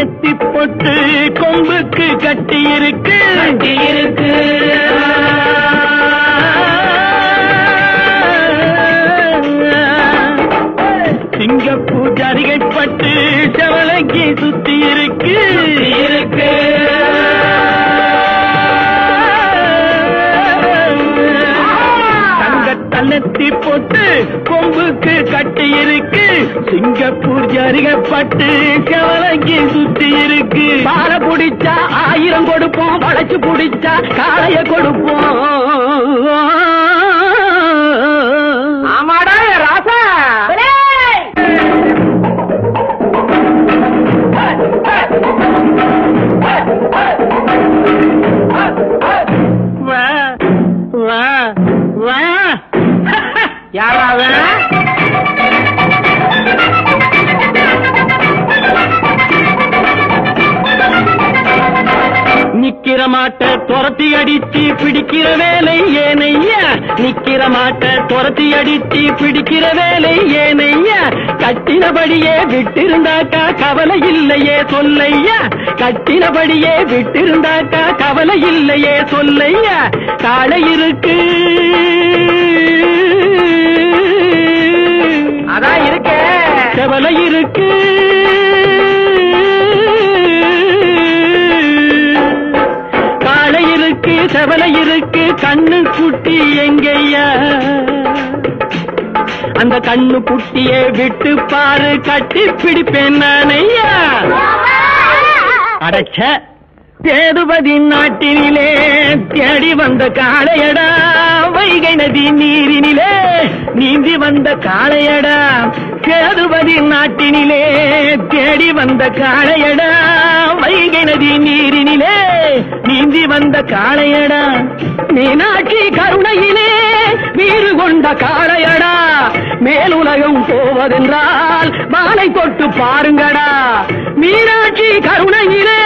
நெத்தி போட்டு கொம்புக்கு கட்டி இருக்கு கட்டி இருக்கு பட்டு செவலைக்கு சுத்தி இருக்கு இருக்கு தங்கத்தன்னத்தி போட்டு கொம்புக்கு கட்டி இருக்கு சிங்கப்பூர் அருகப்பட்டு கவலைக்கு சுத்தி இருக்கு. பாலை பிடிச்சா ஆயிரம் கொடுப்போம் வளைச்சு புடிச்சா காளைய கொடுப்போம். ஆமாடா ராசா. வா மாட்ட துரத்தி அடிச்சு பிடிக்கிற வேலை ஏனையா? நிக்கிற மாட்ட துரத்தி அடிச்சு பிடிக்கிற வேலை ஏனையா? கட்டினபடியே விட்டிருந்தாக்கா கவலை இல்லையே சொல்லையா? கட்டினபடியே விட்டிருந்தாக்கா கவலை இல்லையே சொல்லையா? காளை இருக்கு. அதான் இருக்க. கவலை இருக்கு. இருக்கு செவலை இருக்கு கண்ணு குட்டி எங்கய்யா அந்த கண்ணு குட்டியை விட்டு பாரு கட்டி பிடிப்பேன் நானையா? அடச்ச தேதுபதி நாட்டினிலே தேடி வந்த காளையடா வைகை நதி நீரினிலே. நீந்தி வந்த காளையடா. சேதுபதி நாட்டினிலே தேடி வந்த காளையடா. வைகை நதி நீரினிலே நீந்தி வந்த காளையடா. மீனாட்சி கருணையிலே வீறு கொண்ட காளையடா. மேலுலகம் போவதென்றால் மாலை தொட்டு பாருங்கடா. மீனாட்சி கருணையிலே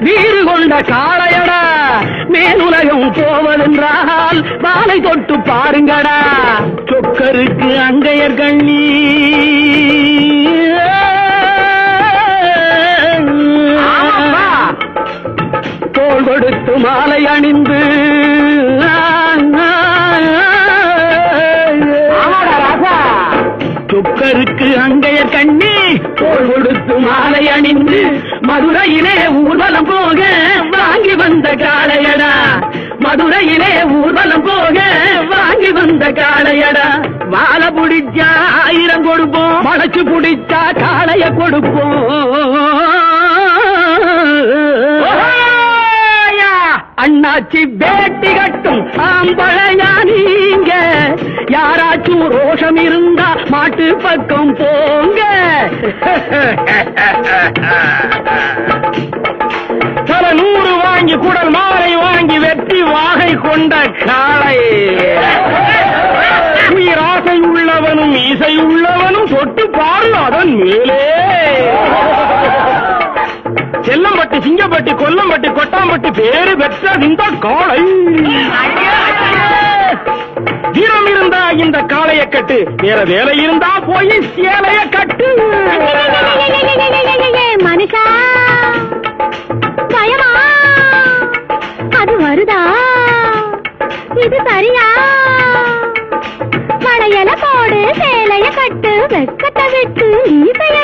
வீறு கொண்ட காளையடா. மேலுலகம் போவதென்றால் மாலை தொட்டு பாருங்கடா. சொக்கருக்கு அங்கையர் கண்ணி. தோள் கொடுத்து மாலை அணிந்து. சொக்கருக்கு அங்கையர் கண்ணி. தோள் கொடுத்து மாலை அணிந்து. மதுரையிலே ஊர்வலம் போக வாங்கி மதுரையிலே ஊர்வலம் போக வாங்கி வந்த காளையடா. வாழ புடிச்சா ஆயிரம் கொடுப்போம். மடச்சு புடிச்சா காளைய கொடுப்போம். அண்ணாச்சி வேட்டி கட்டும் ஆம்பழையா நீங்க. யாராச்சும் ரோஷம் இருந்தா மாட்டு பக்கம் போங்க. கொண்ட காளை உயிராசை உள்ளவனும் இசை உள்ளவனும் சொட்டு பாரு அதன் மேலே. செல்லம்பட்டி சிங்கப்பட்டி கொல்லம்பட்டி கொட்டாம்பட்டி பேரு பெற்ற இந்த காளை. தீரம் இருந்தா இந்த காளைய கட்டு வேற வேலை இருந்தா போய் சேலைய கட்டு. மனுஷா சேலைய கட்டு வெக்கத்தை விட்டு ஈசைய